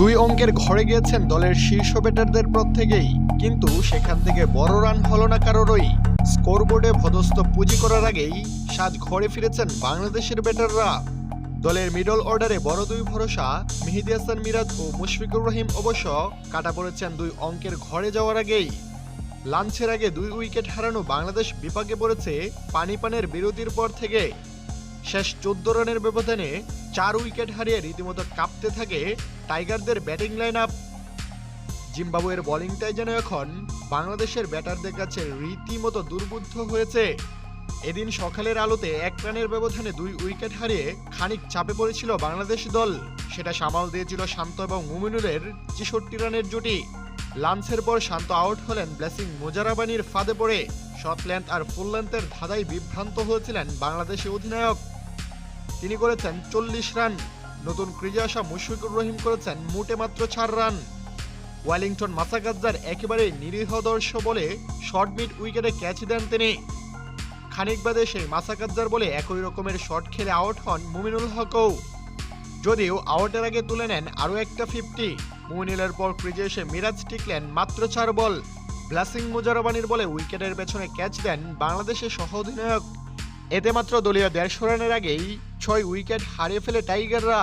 দুই অঙ্কের ঘরে গিয়েছেন দলের শীর্ষ ব্যাটারদের প্রত্যেকেই কিন্তু সেখান থেকে বড় রান হলো না কারোরই। স্কোরবোর্ডে ভদস্ত পুঁজি করার আগেই সাজ ঘরে ফিরেছেন বাংলাদেশের ব্যাটাররা। দলের মিডল অর্ডারে বড় দুই ভরসা, মেহেদি হাসান মিরাজ ও মুশফিকুর রহিম অবশ্য কাটা পড়েছেন দুই অঙ্কের ঘরে যাওয়ার আগেই। লাঞ্চের আগে দুই উইকেট হারানো বাংলাদেশ বিপাকে পড়েছে পানি পানের বিরতির পর থেকে। শেষ চোদ্দ রানের ব্যবধানে চার উইকেট হারিয়ে রীতিমতো কাঁপতে থাকে টাইগারদের ব্যাটিং লাইন আপ জিম্বাবুয়ের বোলিংটাই যেন এখন বাংলাদেশের ব্যাটারদের কাছে রীতিমতো দুর্বুদ্ধ হয়েছে। এদিন সকালের আলোতে এক রানের ব্যবধানে দুই উইকেট হারিয়ে খানিক চাপে পড়েছিল বাংলাদেশ দল। সেটা সামাল দিয়েছিল শান্ত এবং মুমিনুরের ছেষট্টি রানের জুটি। লাঞ্চের পর শান্ত আউট হলেন ব্লেসিং মোজারাবানির ফাঁদে পড়ে। শর্ট লেন্থ আর ফুল লেন্থের ধাঁধায় বিভ্রান্ত হয়েছিলেন বাংলাদেশি অধিনায়ক। তিনি করেছেন চল্লিশ রান। নতুন ক্রিজে আসা মুশফিকুর রহিম করেছেন মোটে মাত্র চার রান। ওয়েলিংটন মাসাগাজ্জার একেবারে নিরীহ দর্শ বলে শর্ট মিড উইকেটে ক্যাচ দেন তিনি। খানিক বাদে সেই মাসাকাজ্জার বলে একই রকমের শট খেলে আউট হন মুমিনুল হকও। যদিও আউটের আগে তুলে নেন আরও একটা ফিফটি। মুমিনুলের পর ক্রিজে এসে মিরাজ টিকলেন মাত্র চার বল। ব্লাসিং মুজারবানির বলে উইকেটের পেছনে ক্যাচ দেন বাংলাদেশের সহ অধিনায়ক এতে মাত্র দলীয় দেড়শো রানের আগেই ছয় উইকেট হারিয়ে ফেলে টাইগাররা।